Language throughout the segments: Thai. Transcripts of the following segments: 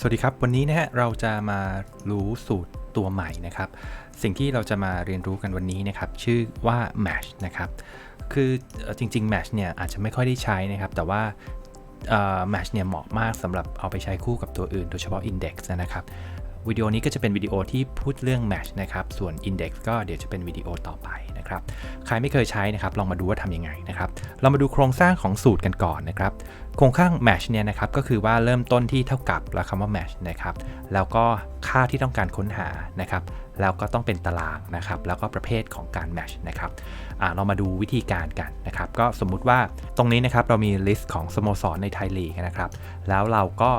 สวัสดีครับ วันนี้นะฮะเราจะมารู้สูตรตัวใหม่นะครับ สิ่งที่เราจะมาเรียนรู้กันวันนี้นะครับ ชื่อว่า Match นะครับ คือจริง ๆ Match เนี่ยอาจจะไม่ค่อยได้ใช้นะครับ แต่ว่า Match เนี่ยเหมาะมากสำหรับเอาไปใช้คู่กับตัวอื่น โดยเฉพาะ Index นะครับ วิดีโอนี้ก็จะเป็นวิดีโอที่พูดเรื่อง Match นะครับ ส่วน Index ก็เดี๋ยวจะเป็นวิดีโอต่อไปนะครับ ใครไม่เคยใช้นะครับ ลองมาดูว่าทำยังไงนะครับ เรามาดูโครงสร้างของสูตรกันก่อนนะครับ โครงสร้าง match เนี่ยนะครับ ก็คือว่าเริ่มต้นที่เท่ากับแล้วคำว่า match นะครับ แล้วก็ค่าที่ต้องการค้นหานะครับ แล้วก็ต้องเป็นตารางนะครับ แล้วก็ประเภทของการ match นะครับเรามาดูวิธีการกันนะครับ ก็สมมุติว่าตรงนี้นะครับเรามี list ของสโมสรในไทยลีกนะครับ แล้วเราก็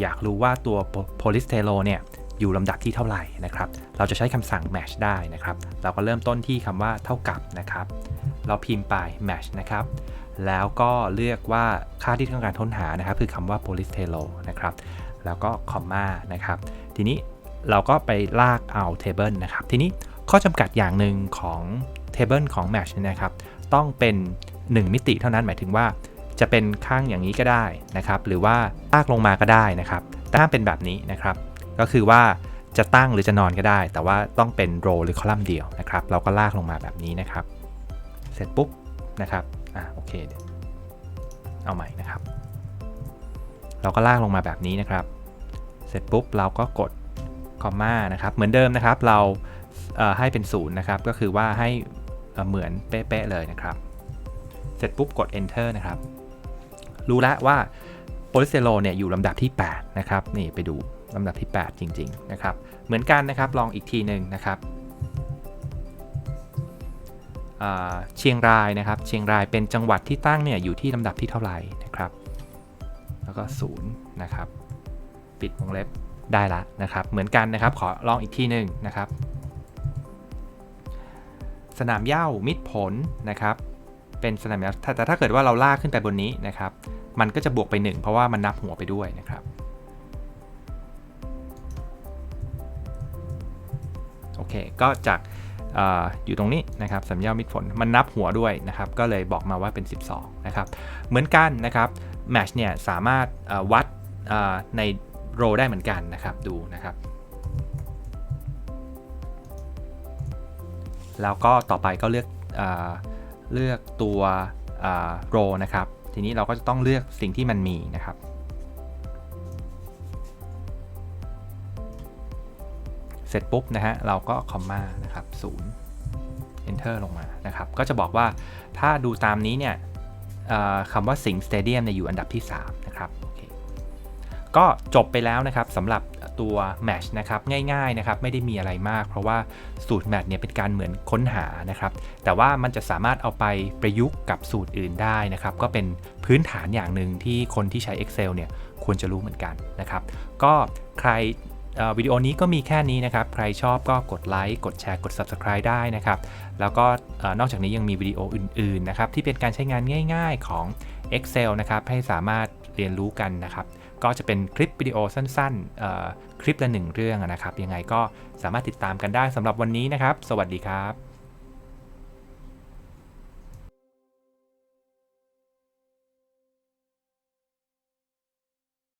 อยากรู้ว่าตัว police t e l o เนี่ยอยู่ลำดับที่เท่าไหร่นะครับ เราจะใช้คำสั่ง match ได้นะครับ เราก็เริ่มต้นที่คำว่าเท่ากับนะครับ เราพิมพ์ไป match นะครับ แล้วก็เลือกว่าค่าที่ต้องการค้นหานะครับ คือคำว่า police t e l o นะครับ แล้วก็คอมมานะครับ ทีนี้เราก็ไปลากเอา table นะครับ ทีนี้ข้อจำกัดอย่างหนึ่งของ table ของ match เนี่ยนะครับ ต้องเป็น 1 มิติเท่านั้นหมายถึงว่า จะเป็นข้างอย่างนี้ก็ได้นะครับ หรือว่าลากลงมาก็ได้นะครับ แต่ถ้าเป็นแบบนี้นะครับ ก็คือว่าจะตั้งหรือจะนอนก็ได้ แต่ว่าต้องเป็นโรหรือคอลัมน์เดียวนะครับ เราก็ลากลงมาแบบนี้นะครับ เสร็จปุ๊บนะครับ อะโอเคเดี๋ยวเอาใหม่นะครับ เราก็ลากลงมาแบบนี้นะครับ เสร็จปุ๊บเราก็กดคอมมานะครับ เหมือนเดิมนะครับ เราเให้เป็นศูนย์นะครับ ก็คือว่าให้เอ่อเหมือนเป๊ะๆเลยนะครับ เสร็จปุ๊บกด enter นะครับ รู้แล้วว่าโปลิสเตโรเนี่ยอยู่ลำดับที่ 8 นะครับ นี่ไปดูลำดับที่ 8 จริง ๆ นะครับ เหมือนกันนะครับ ลองอีกทีหนึ่งนะครับเชียงรายนะครับ เชียงรายเป็นจังหวัดที่ตั้งเนี่ยอยู่ที่ลำดับที่เท่าไหร่นะครับ แล้วก็0นะครับ ปิดวงเล็บได้ละนะครับ เหมือนกันนะครับ ขอลองอีกทีหนึ่งนะครับ สนามเย้ามิตรผลนะครับ เป็นสนามเย้าแต่ถ้าเกิดว่าเราลากขึ้นไปบนนี้นะครับ มันก็จะบวกไป 1 เพราะว่ามันนับหัวไปด้วยนะครับ โอเค ก็จากออยู่ตรงนี้นะครับสัญญามิดฝนมันนับหัวด้วยนะครับ ก็เลยบอกมาว่าเป็น 12 นะครับ เหมือนกันนะครับแมชเนี่ยสามารถวัดในโรได้เหมือนกันนะครับดูนะครับ แล้วก็ต่อไปก็เลือกเออเลือกตัวโรนะครับ ทีนี้เราก็จะต้องเลือกสิ่งที่มันมีนะครับ เสร็จปุ๊บนะฮะเราก็คอมมานะครับ0 enter ลงมานะครับ ก็จะบอกว่าถ้าดูตามนี้เนี่ยคำว่าสิงสเตเดียมเนี่ยอยู่อันดับที่ 3 นะครับโอเคก็จบไปแล้วนะครับสำหรับ ตัวแมชนะครับง่ายๆนะครับไม่ได้มีอะไรมาก เพราะว่าสูตรแมชเนี่ยเป็นการเหมือนค้นหานะครับแต่ว่ามันจะสามารถเอาไปประยุกต์กับสูตรอื่นได้นะครับก็เป็นพื้นฐานอย่างหนึ่งที่คนที่ใช้ Excel เนี่ยควรจะรู้เหมือนกันนะครับก็ใครวิดีโอนี้ก็มีแค่นี้นะครับ ใครชอบก็กดไลค์ กดแชร์ กด Subscribe ได้นะครับ แล้วก็นอกจากนี้ยังมีวิดีโออื่น ๆ นะครับ ที่เป็นการใช้งานง่าย ๆ ของ Excel นะครับ ให้สามารถเรียนรู้กันนะครับ ก็จะเป็นคลิปวิดีโอสั้นๆ คลิปละหนึ่งเรื่องนะครับ ยังไงก็สามารถติดตามกันได้สำหรับวันนี้นะครับ สวัสดีครับ